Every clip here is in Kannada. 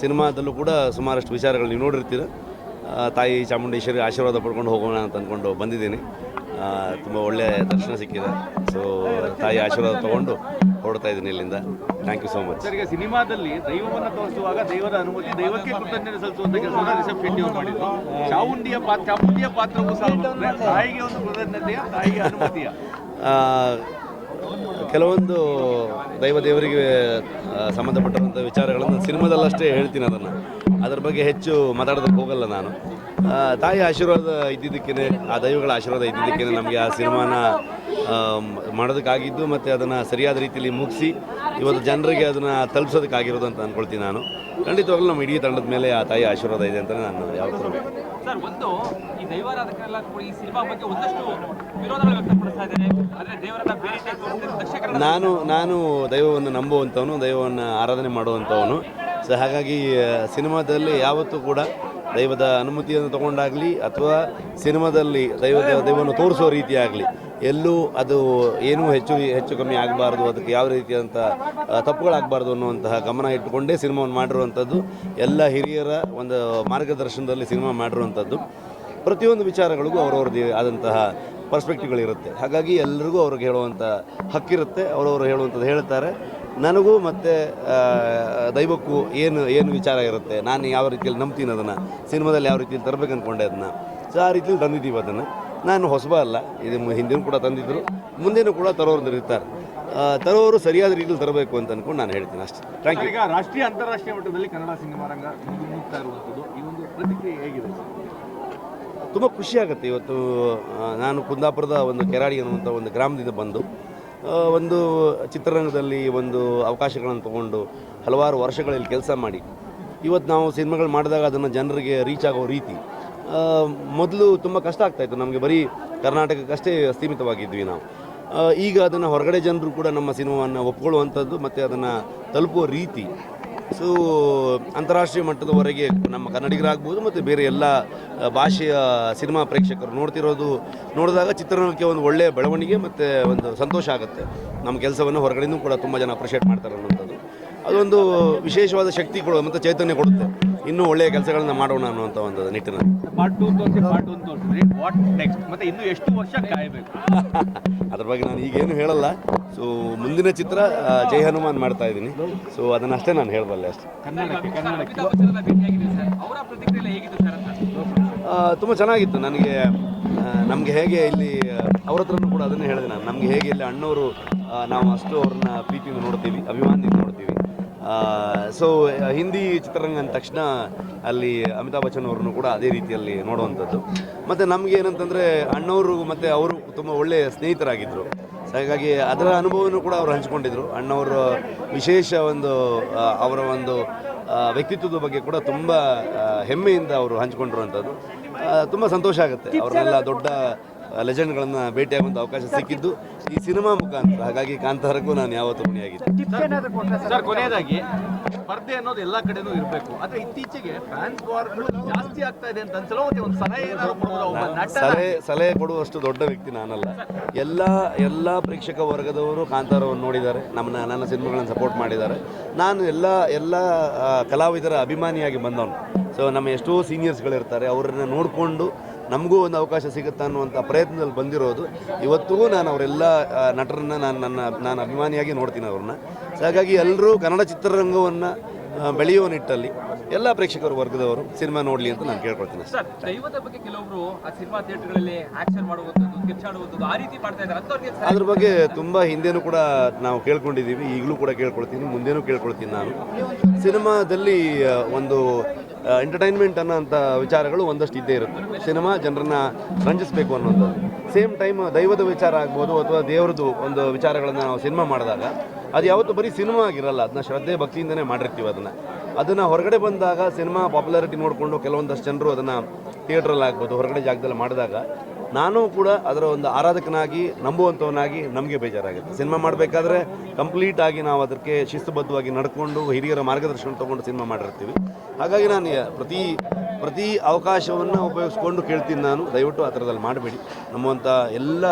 ಸಿನಿಮಾದಲ್ಲೂ ಕೂಡ ಸುಮಾರಷ್ಟು ವಿಚಾರಗಳು ನೀವು ನೋಡಿರ್ತೀರ. ತಾಯಿ ಚಾಮುಂಡೇಶ್ವರಿ ಆಶೀರ್ವಾದ ಪಡ್ಕೊಂಡು ಹೋಗೋಣ ಅಂತ ಅಂದ್ಕೊಂಡು ಬಂದಿದ್ದೀನಿ. ತುಂಬ ಒಳ್ಳೆಯ ದರ್ಶನ ಸಿಕ್ಕಿದೆ. ಸೊ ತಾಯಿ ಆಶೀರ್ವಾದ ತಗೊಂಡು ಹೊರಡ್ತಾ ಇದ್ದೀನಿ ಇಲ್ಲಿಂದ. Thank you so much sir ಈಗ ಸಿನಿಮಾದಲ್ಲಿ ದೈವವನ್ನು ತೋರಿಸುವಾಗ ದೈವದ ಅನುಮತಿ ದೈವಕ್ಕೆ ಕೃತಜ್ಞತೆ ಸಲ್ಲಿಸುವಂತ ಕೆಲಸವನ್ನು ರಿಷಬ್ ಶೆಟ್ಟಿ ಅವರು ಮಾಡಿದ್ರು. ಚಾಮುಂಡಿಯ ಪಾತ್ರ ಚಾಮುಂಡಿಯ ಪಾತ್ರವೂ ಸಹ ತಾಯಿಗೆ ಒಂದು ಕೃತಜ್ಞತೆಯ ತಾಯಿಗೆ ಅನುಮತಿಯ? ಕೆಲವೊಂದು ದೈವ ದೇವರಿಗೆ ಸಂಬಂಧಪಟ್ಟಂಥ ವಿಚಾರಗಳನ್ನು ಸಿನಿಮಾದಲ್ಲಷ್ಟೇ ಹೇಳ್ತೀನಿ ಅದನ್ನು. ಅದರ ಬಗ್ಗೆ ಹೆಚ್ಚು ಮಾತಾಡೋದಕ್ಕೆ ಹೋಗಲ್ಲ ನಾನು. ತಾಯಿ ಆಶೀರ್ವಾದ ಇದ್ದಿದ್ದಕ್ಕೇ ಆ ದೈವಗಳ ಆಶೀರ್ವಾದ ಇದ್ದಿದ್ದಕ್ಕೇ ನಮಗೆ ಆ ಸಿನಿಮಾನ ಮಾಡೋದಕ್ಕಾಗಿದ್ದು ಮತ್ತು ಅದನ್ನು ಸರಿಯಾದ ರೀತಿಯಲ್ಲಿ ಮುಗಿಸಿ, ಇವತ್ತು ಜನರಿಗೆ ಅದನ್ನು ತಲುಪಿಸೋದಕ್ಕಾಗಿರೋದು ಅಂತ ಅಂದ್ಕೊಳ್ತೀನಿ ನಾನು. ಖಂಡಿತವಾಗ್ಲೂ ನಮ್ಮ ಇಡೀ ತಂಡದ ಮೇಲೆ ಆ ತಾಯಿ ಆಶೀರ್ವಾದ ಇದೆ ಅಂತಲೇ ನಾನು ಯಾವತ್ತೂ ನಾನು ನಾನು ದೈವವನ್ನು ನಂಬುವಂಥವನು, ದೈವವನ್ನು ಆರಾಧನೆ ಮಾಡುವಂಥವನು. ಸೊ ಹಾಗಾಗಿ ಸಿನಿಮಾದಲ್ಲಿ ಯಾವತ್ತೂ ಕೂಡ ದೈವದ ಅನುಮತಿಯನ್ನು ತಗೊಂಡಾಗಲಿ ಅಥವಾ ಸಿನಿಮಾದಲ್ಲಿ ದೈವ ದೈವವನ್ನು ತೋರಿಸೋ ರೀತಿ ಆಗಲಿ ಎಲ್ಲೂ ಅದು ಏನೂ ಹೆಚ್ಚು ಹೆಚ್ಚು ಕಮ್ಮಿ ಆಗಬಾರ್ದು, ಅದಕ್ಕೆ ಯಾವ ರೀತಿಯಾದಂಥ ತಪ್ಪುಗಳಾಗಬಾರ್ದು ಅನ್ನುವಂತಹ ಗಮನ ಇಟ್ಟುಕೊಂಡೇ ಸಿನಿಮಾವನ್ನು ಮಾಡಿರುವಂಥದ್ದು, ಎಲ್ಲ ಹಿರಿಯರ ಒಂದು ಮಾರ್ಗದರ್ಶನದಲ್ಲಿ ಸಿನಿಮಾ ಮಾಡಿರುವಂಥದ್ದು. ಪ್ರತಿಯೊಂದು ವಿಚಾರಗಳಿಗೂ ಅವರವ್ರದ್ದೇ ಆದಂತಹ ಪರ್ಸ್ಪೆಕ್ಟಿವ್ಗಳಿರುತ್ತೆ. ಹಾಗಾಗಿ ಎಲ್ಲರಿಗೂ ಅವ್ರಿಗೆ ಹೇಳುವಂಥ ಹಕ್ಕಿರುತ್ತೆ. ಅವರವರು ಹೇಳುವಂಥದ್ದು ಹೇಳ್ತಾರೆ. ನನಗೂ ಮತ್ತು ದೈವಕ್ಕೂ ಏನು ಏನು ವಿಚಾರ ಇರುತ್ತೆ? ನಾನು ಯಾವ ರೀತಿಯಲ್ಲಿ ನಂಬ್ತೀನಿ ಅದನ್ನು? ಸಿನಿಮಾದಲ್ಲಿ ಯಾವ ರೀತಿಯಲ್ಲಿ ತರಬೇಕು ಅಂದ್ಕೊಂಡೆ ಅದನ್ನು? ಸೊ, ಆ ರೀತಿಯಲ್ಲಿ ತಂದಿದ್ದೀವಿ ಅದನ್ನು. ನಾನು ಹೊಸಬ ಅಲ್ಲ. ಇದು ಹಿಂದಿನೂ ಕೂಡ ತಂದಿದ್ದರು ಮುಂದಿನ ಕೂಡ ತರೋರು ಇರ್ತಾರೆ. ತರೋರು ಸರಿಯಾದ ರೀತಿಯಲ್ಲಿ ತರಬೇಕು ಅಂತ ಅಂದ್ಕೊಂಡು ನಾನು ಹೇಳ್ತೀನಿ ಅಷ್ಟೇ. ಥ್ಯಾಂಕ್ ಯು ರಾಷ್ಟ್ರೀಯ ಅಂತಾರಾಷ್ಟ್ರೀಯ ಮಟ್ಟದಲ್ಲಿ ಕನ್ನಡ ಸಿನಿಮಾ ರಂಗ ಈ ಒಂದು ಪ್ರತಿಕ್ರಿಯೆ ಹೇಗಿದೆ? ತುಂಬ ಖುಷಿಯಾಗುತ್ತೆ. ಇವತ್ತು ನಾನು ಕುಂದಾಪುರದ ಒಂದು ಕೆರಾಡಿ ಅನ್ನುವಂಥ ಒಂದು ಗ್ರಾಮದಿಂದ ಬಂದು ಒಂದು ಚಿತ್ರರಂಗದಲ್ಲಿ ಒಂದು ಅವಕಾಶಗಳನ್ನು ತಗೊಂಡು ಹಲವಾರು ವರ್ಷಗಳಲ್ಲಿ ಕೆಲಸ ಮಾಡಿ. ಇವತ್ತು ನಾವು ಸಿನಿಮಾಗಳು ಮಾಡಿದಾಗ ಅದನ್ನು ಜನರಿಗೆ ರೀಚ್ ಆಗೋ ರೀತಿ ಮೊದಲು ತುಂಬ ಕಷ್ಟ ಆಗ್ತಾಯಿತ್ತು ನಮಗೆ ಬರೀ ಕರ್ನಾಟಕಕ್ಕಷ್ಟೇ ಸೀಮಿತವಾಗಿದ್ವಿ ನಾವು. ಈಗ ಅದನ್ನು ಹೊರಗಡೆ ಜನರು ಕೂಡ ನಮ್ಮ ಸಿನಿಮಾವನ್ನು ಒಪ್ಕೊಳ್ಳುವಂಥದ್ದು ಮತ್ತು ಅದನ್ನು ತಲುಪುವ ರೀತಿ ಸೊ, ಅಂತಾರಾಷ್ಟ್ರೀಯ ಮಟ್ಟದವರೆಗೆ ನಮ್ಮ ಕನ್ನಡಿಗರಾಗ್ಬೋದು ಮತ್ತು ಬೇರೆ ಎಲ್ಲ ಭಾಷೆಯ ಸಿನಿಮಾ ಪ್ರೇಕ್ಷಕರು ನೋಡ್ತಿರೋದು, ನೋಡಿದಾಗ ಚಿತ್ರರಂಗಕ್ಕೆ ಒಂದು ಒಳ್ಳೆಯ ಬೆಳವಣಿಗೆ ಮತ್ತು ಒಂದು ಸಂತೋಷ ಆಗುತ್ತೆ. ನಮ್ಮ ಕೆಲಸವನ್ನು ಹೊರಗಡೆಯೂ ಕೂಡ ತುಂಬ ಜನ ಅಪ್ರಿಷಿಯೇಟ್ ಮಾಡ್ತಾರೆ ಅನ್ನೋಂಥದ್ದು ಅದೊಂದು ವಿಶೇಷವಾದ ಶಕ್ತಿ ಕೊಡೋದು ಮತ್ತು ಚೈತನ್ಯ ಕೊಡುತ್ತೆ. ಇನ್ನೂ ಒಳ್ಳೆಯ ಕೆಲಸಗಳನ್ನ ಮಾಡೋಣ ಅನ್ನುವಂಥ ಒಂದು ನಿಟ್ಟಿನಲ್ಲಿ. ಪಾರ್ಟ್ ಟೂ ತೋರಿಸಿ ಪಾರ್ಟ್ ಒನ್ ತೋರಿಸಿದ್ರಿ ವಾಟ್ ನೆಕ್ಸ್ಟ್ ಮತ್ತೆ ಇನ್ನು ಎಷ್ಟು ವರ್ಷ ಕಾಯಬೇಕು? ಅದ್ರ ಬಗ್ಗೆ ನಾನು ಈಗೇನು ಹೇಳಲ್ಲ. ಸೊ ಮುಂದಿನ ಚಿತ್ರ ಜೈ ಹನುಮಾನ್ ಮಾಡ್ತಾ ಇದ್ದೀನಿ. ಸೊ ಅದನ್ನಷ್ಟೇ ನಾನು ಹೇಳಬಲ್ಲೆ ಅಷ್ಟೇ. ಕನ್ನಡಕ್ಕೆ ಕನ್ನಡಕ್ಕೆ. ಅಮಿತಾಬ್ ಸರ್ ಅವರ ಪ್ರತಿಕ್ರಿಯೆ ಹೇಗಿತ್ತು ಸರ್ ಅಂತ ತುಂಬ ಚೆನ್ನಾಗಿತ್ತು. ನನಗೆ ನಮಗೆ ಹೇಗೆ ಇಲ್ಲಿ ಅವ್ರ ಹತ್ರನೂ ಕೂಡ ಅದನ್ನೇ ಹೇಳಿದೆ ನಾನು. ನಮಗೆ ಹೇಗೆ ಇಲ್ಲಿ ಅಣ್ಣವರು ನಾವು ಅಷ್ಟು ಅವ್ರನ್ನ ಪ್ರೀತಿಯಿಂದ ನೋಡ್ತೀವಿ ಅಭಿಮಾನದಿಂದ ನೋಡ್ತೀವಿ. ಸೊ ಹಿಂದಿ ಚಿತ್ರರಂಗ ಅಂದ ತಕ್ಷಣ ಅಲ್ಲಿ ಅಮಿತಾಬ್ ಬಚ್ಚನ್ ಅವ್ರನ್ನು ಕೂಡ ಅದೇ ರೀತಿಯಲ್ಲಿ ನೋಡುವಂಥದ್ದು. ಮತ್ತು ನಮಗೆ ಏನಂತಂದರೆ ಅಣ್ಣವರು ಮತ್ತು ಅವರು ತುಂಬ ಒಳ್ಳೆಯ ಸ್ನೇಹಿತರಾಗಿದ್ದರು ಸೊ ಹಾಗಾಗಿ ಅದರ ಅನುಭವವನ್ನು ಕೂಡ ಅವರು ಹಂಚಿಕೊಂಡಿದ್ರು. ಅಣ್ಣವರ ವಿಶೇಷ ಒಂದು ಅವರ ಒಂದು ವ್ಯಕ್ತಿತ್ವದ ಬಗ್ಗೆ ಕೂಡ ತುಂಬ ಹೆಮ್ಮೆಯಿಂದ ಅವರು ಹಂಚಿಕೊಂಡಿರುವಂಥದ್ದು. ತುಂಬ ಸಂತೋಷ ಆಗುತ್ತೆ. ಅವ್ರನ್ನೆಲ್ಲ ದೊಡ್ಡ ಲೆಜೆಂಡ್ಗಳನ್ನು ಭೇಟಿಯಾಗುವಂಥ ಅವಕಾಶ ಸಿಕ್ಕಿದ್ದು ಈ ಸಿನಿಮಾ ಮುಖಾಂತರ. ಹಾಗಾಗಿ ಕಾಂತಾರಕ್ಕೂ ನಾನು ಯಾವತ್ತೂ ಋಣಿಯಾಗಿದ್ದೆ ಸರ್ ಕೊನೆಯದಾಗಿ ಸ್ಪರ್ಧೆ ಅನ್ನೋದು ಎಲ್ಲಾ ಕಡೆನೂ ಇರಬೇಕು. ಆದ್ರೆ ಇತ್ತೀಚೆಗೆ ಫ್ಯಾನ್ಸ್ ವಾರ್ಗಳು ಜಾಸ್ತಿ ಆಗ್ತಾ ಇದೆ ಅಂತ ಅನ್ಸಲ್ಲ ಒಂದು ಸಲಹೆ ಏನಾದ್ರು ಸಲಹೆ ಸಲಹೆ ಕೊಡುವಷ್ಟು ದೊಡ್ಡ ವ್ಯಕ್ತಿ ನಾನಲ್ಲ. ಎಲ್ಲ ಎಲ್ಲ ಪ್ರೇಕ್ಷಕ ವರ್ಗದವರು ಕಾಂತಾರವನ್ನು ನೋಡಿದ್ದಾರೆ. ನಮ್ಮನ್ನ ನನ್ನ ಸಿನಿಮಾಗಳನ್ನು ಸಪೋರ್ಟ್ ಮಾಡಿದ್ದಾರೆ. ನಾನು ಎಲ್ಲ ಎಲ್ಲ ಕಲಾವಿದರ ಅಭಿಮಾನಿಯಾಗಿ ಬಂದವನು. ಸೊ ನಮ್ಮ ಎಷ್ಟೋ ಸೀನಿಯರ್ಸ್ಗಳಿರ್ತಾರೆ ಅವರನ್ನು ನೋಡಿಕೊಂಡು ನಮಗೂ ಒಂದು ಅವಕಾಶ ಸಿಗುತ್ತೆ ಅನ್ನುವಂಥ ಪ್ರಯತ್ನದಲ್ಲಿ ಬಂದಿರೋದು. ಇವತ್ತಿಗೂ ನಾನು ಅವರೆಲ್ಲ ನಟರನ್ನ ನಾನು ನನ್ನ ನಾನು ಅಭಿಮಾನಿಯಾಗಿ ನೋಡ್ತೀನಿ ಅವ್ರನ್ನ. ಸೊ ಹಾಗಾಗಿ ಎಲ್ಲರೂ ಕನ್ನಡ ಚಿತ್ರರಂಗವನ್ನು ಬೆಳೆಯುವ ನಿಟ್ಟಲ್ಲಿ ಎಲ್ಲ ಪ್ರೇಕ್ಷಕರ ವರ್ಗದವರು ಸಿನಿಮಾ ನೋಡಲಿ ಅಂತ ನಾನು ಕೇಳ್ಕೊಳ್ತೀನಿ. ಸರ್ ದೈವದ ಬಗ್ಗೆ ಕೆಲವೊಬ್ರು ಆ ಸಿನಿಮಾ ಥಿಯೇಟರ್ಗಳಲ್ಲಿ ಆಕ್ಷನ್ ಮಾಡುವಂಥದ್ದು ಕಿರ್ಚಾಡುವಂಥದ್ದು ಆ ರೀತಿ ಮಾಡ್ತಾ ಇದ್ದಾರೆ. ಅಂಥವ್ರಿಗೆ ಅದ್ರ ಬಗ್ಗೆ ತುಂಬ ಹಿಂದೆನೂ ಕೂಡ ನಾವು ಕೇಳ್ಕೊಂಡಿದ್ದೀವಿ. ಈಗಲೂ ಕೂಡ ಕೇಳ್ಕೊಳ್ತೀನಿ ಮುಂದೆನೂ ಕೇಳ್ಕೊಳ್ತೀನಿ ನಾನು. ಸಿನಿಮಾದಲ್ಲಿ ಒಂದು ಎಂಟರ್ಟೈನ್ಮೆಂಟ್ ಅನ್ನೋಂಥ ವಿಚಾರಗಳು ಒಂದಷ್ಟು ಇದ್ದೇ ಇರುತ್ತೆ. ಸಿನಿಮಾ ಜನರನ್ನ ರಂಜಿಸಬೇಕು ಅನ್ನೋದು ಸೇಮ್ ಟೈಮ್ ದೈವದ ವಿಚಾರ ಆಗ್ಬೋದು ಅಥವಾ ದೇವ್ರದ್ದು ಒಂದು ವಿಚಾರಗಳನ್ನು ನಾವು ಸಿನಿಮಾ ಮಾಡಿದಾಗ, ಅದು ಯಾವತ್ತೂ ಬರೀ ಸಿನಿಮಾ ಆಗಿರಲ್ಲ, ಅದನ್ನ ಶ್ರದ್ಧೆ ಭಕ್ತಿಯಿಂದನೇ ಮಾಡಿರ್ತೀವಿ ಅದನ್ನು. ಅದನ್ನು ಹೊರಗಡೆ ಬಂದಾಗ ಸಿನಿಮಾ ಪಾಪ್ಯುಲಾರಿಟಿ ನೋಡಿಕೊಂಡು ಕೆಲವೊಂದಷ್ಟು ಜನರು ಅದನ್ನು ಥಿಯೇಟ್ರಲ್ಲಿ ಆಗ್ಬೋದು, ಹೊರಗಡೆ ಜಾಗದಲ್ಲಿ ಮಾಡಿದಾಗ ನಾನು ಕೂಡ ಅದರ ಒಂದು ಆರಾಧಕನಾಗಿ ನಂಬುವಂಥವನಾಗಿ ನಮಗೆ ಬೇಜಾರಾಗುತ್ತೆ. ಸಿನಿಮಾ ಮಾಡಬೇಕಾದ್ರೆ ಕಂಪ್ಲೀಟ್ ಆಗಿ ನಾವು ಅದಕ್ಕೆ ಶಿಸ್ತುಬದ್ಧವಾಗಿ ನಡ್ಕೊಂಡು, ಹಿರಿಯರ ಮಾರ್ಗದರ್ಶನ ತೊಗೊಂಡು ಸಿನಿಮಾ ಮಾಡಿರ್ತೀವಿ. ಹಾಗಾಗಿ ನಾನು ಪ್ರತಿ ಪ್ರತಿ ಅವಕಾಶವನ್ನು ಉಪಯೋಗಿಸ್ಕೊಂಡು ಕೇಳ್ತೀನಿ ನಾನು. ದಯವಿಟ್ಟು ಆ ಥರದಲ್ಲಿ ಮಾಡಬೇಡಿ. ನಮ್ಮಂಥ ಎಲ್ಲ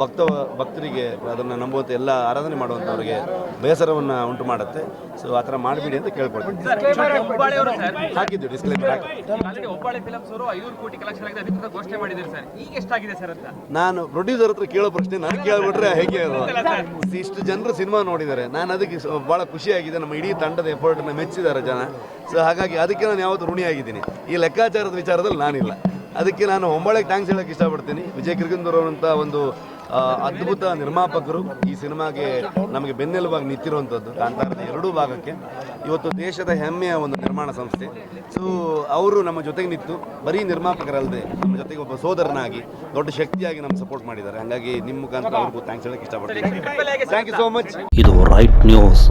ಭಕ್ತ ಭಕ್ತರಿಗೆ ಅದನ್ನು ನಂಬುವಂಥ ಎಲ್ಲ ಆರಾಧನೆ ಮಾಡುವಂಥವ್ರಿಗೆ ಬೇಸರವನ್ನು ಉಂಟು ಮಾಡುತ್ತೆ. ಸೊ ಆ ಥರ ಮಾಡಬೇಡಿ ಅಂತ ಕೇಳ್ಕೊಳ್ತೀನಿ. ಸರ್ ಹಾಕಿದ್ದು ಡಿಸ್ಕ್ಲೈಮರ್ ಹಾಕಿ. ನಾನು ಪ್ರೊಡ್ಯೂಸರ್ ಹತ್ರ ಕೇಳೋ ಪ್ರಶ್ನೆ ನಾನು ಕೇಳ್ಬಿಟ್ರೆ ಹೇಗೆ ಅದು? ಇಷ್ಟು ಜನರು ಸಿನಿಮಾ ನೋಡಿದ್ದಾರೆ. ನಾನು ಅದಕ್ಕೆ ಭಾಳ ಖುಷಿಯಾಗಿದೆ. ನಮ್ಮ ಇಡೀ ತಂಡದ ಎಫರ್ಟನ್ನು ಮೆಚ್ಚಿದ್ದಾರೆ ಜನ. ಸೊ ಹಾಗಾಗಿ ಅದಕ್ಕೆ ನಾನು ಯಾವತ್ತು ಋಣಿಯಾಗಿದ್ದೀನಿ. ಈ ಲೆಕ್ಕಾಚಾರದ ವಿಚಾರದಲ್ಲಿ ನಾನಿಲ್ಲ. ಅದಕ್ಕೆ ನಾನು ಹೊಂಬಾಳೆಗೆ ಥ್ಯಾಂಕ್ಸ್ ಹೇಳೋಕ್ಕೆ ಇಷ್ಟಪಡ್ತೀನಿ. ವಿಜಯ್ ಕಿರ್ಗಂದೂರ್ ಅವರಂಥ ಒಂದು ಅದ್ಭುತ ನಿರ್ಮಾಪಕರು ಈ ಸಿನಿಮಾಗೆ ನಮಗೆ ಬೆನ್ನೆಲುಬಾಗಿ ನಿಂತಿರುವಂಥದ್ದು, ಕಾಂತಾರದ ಎರಡೂ ಭಾಗಕ್ಕೆ. ಇವತ್ತು ದೇಶದ ಹೆಮ್ಮೆಯ ಒಂದು ನಿರ್ಮಾಣ ಸಂಸ್ಥೆ. ಸೊ ಅವರು ನಮ್ಮ ಜೊತೆಗೆ ನಿಂತು, ಬರೀ ನಿರ್ಮಾಪಕರಲ್ಲದೆ, ನಮ್ಮ ಜೊತೆಗೆ ಒಬ್ಬ ಸೋದರನಾಗಿ, ದೊಡ್ಡ ಶಕ್ತಿಯಾಗಿ ನಮ್ಗೆ ಸಪೋರ್ಟ್ ಮಾಡಿದ್ದಾರೆ. ಹಾಗಾಗಿ ನಿಮ್ಮ ಮುಖಾಂತರ ಅವ್ರಿಗೂ ಥ್ಯಾಂಕ್ಸ್ ಹೇಳಕ್ಕೆ ಇಷ್ಟಪಡ್ತೀನಿ. ಥ್ಯಾಂಕ್ ಯು ಸೋ ಮಚ್ ಇದು ರೈಟ್ ನ್ಯೂಸ್